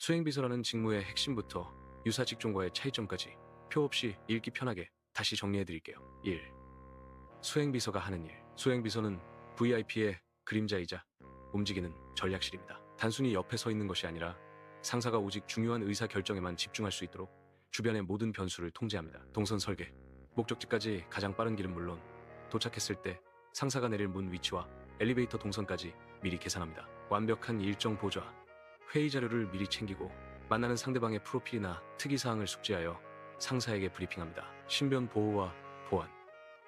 수행비서라는 직무의 핵심부터 유사 직종과의 차이점까지 표 없이 읽기 편하게 다시 정리해드릴게요. 1. 수행비서가 하는 일. 수행비서는 VIP의 그림자이자 움직이는 전략실입니다. 단순히 옆에 서 있는 것이 아니라 상사가 오직 중요한 의사 결정에만 집중할 수 있도록 주변의 모든 변수를 통제합니다. 동선 설계, 목적지까지 가장 빠른 길은 물론 도착했을 때 상사가 내릴 문 위치와 엘리베이터 동선까지 미리 계산합니다. 완벽한 일정 보좌, 회의 자료를 미리 챙기고 만나는 상대방의 프로필이나 특이사항을 숙지하여 상사에게 브리핑합니다. 신변 보호와 보안,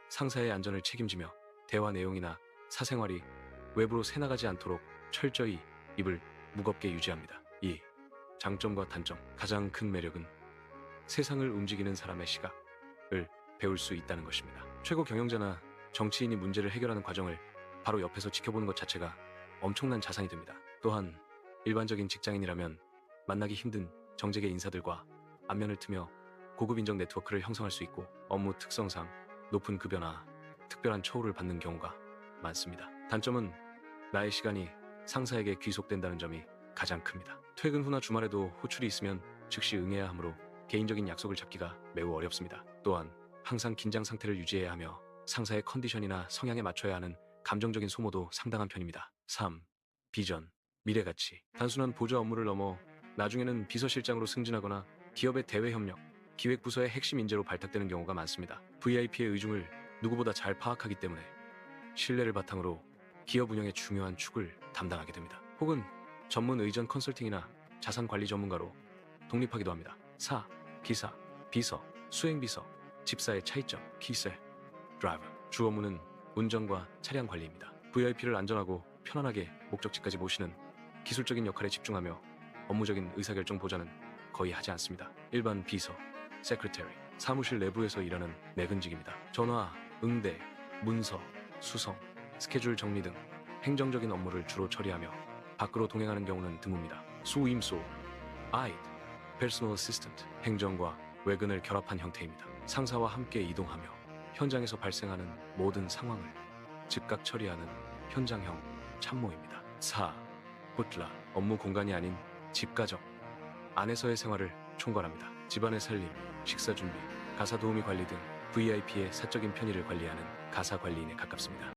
상사의 안전을 책임지며 대화 내용이나 사생활이 외부로 새나가지 않도록 철저히 입을 무겁게 유지합니다. 2. 장점과 단점. 가장 큰 매력은 세상을 움직이는 사람의 시각을 배울 수 있다는 것입니다. 최고 경영자나 정치인이 문제를 해결하는 과정을 바로 옆에서 지켜보는 것 자체가 엄청난 자산이 됩니다. 또한 일반적인 직장인이라면 만나기 힘든 정재계 인사들과 안면을 트며 고급 인정 네트워크를 형성할 수 있고 업무 특성상 높은 급여나 특별한 처우를 받는 경우가 많습니다. 단점은 나의 시간이 상사에게 귀속된다는 점이 가장 큽니다. 퇴근 후나 주말에도 호출이 있으면 즉시 응해야 하므로 개인적인 약속을 잡기가 매우 어렵습니다. 또한 항상 긴장 상태를 유지해야 하며 상사의 컨디션이나 성향에 맞춰야 하는 감정적인 소모도 상당한 편입니다. 3. 비전, 미래 가치. 단순한 보좌 업무를 넘어 나중에는 비서실장으로 승진하거나 기업의 대외 협력, 기획 부서의 핵심 인재로 발탁되는 경우가 많습니다. VIP의 의중을 누구보다 잘 파악하기 때문에 신뢰를 바탕으로 기업 운영의 중요한 축을 담당하게 됩니다. 혹은 전문 의전 컨설팅이나 자산 관리 전문가로 독립하기도 합니다. 4. 기사, 비서, 수행비서, 집사의 차이점, 키셀, 드라이버. 주 업무는 운전과 차량 관리입니다. VIP를 안전하고 편안하게 목적지까지 모시는 기술적인 역할에 집중하며 업무적인 의사결정 보좌는 거의 하지 않습니다. 일반 비서, 세크레터리, 사무실 내부에서 일하는 내근직입니다. 전화, 응대, 문서, 수성, 스케줄 정리 등 행정적인 업무를 주로 처리하며 밖으로 동행하는 경우는 드뭅니다. 수임소, 아이드, 페르소널 어시스턴트, 행정과 외근을 결합한 형태입니다. 상사와 함께 이동하며 현장에서 발생하는 모든 상황을 즉각 처리하는 현장형 참모입니다. 4. 부틀라, 업무 공간이 아닌 집가정, 안에서의 생활을 총괄합니다. 집안의 살림, 식사 준비, 가사 도우미 관리 등 VIP의 사적인 편의를 관리하는 가사 관리인에 가깝습니다.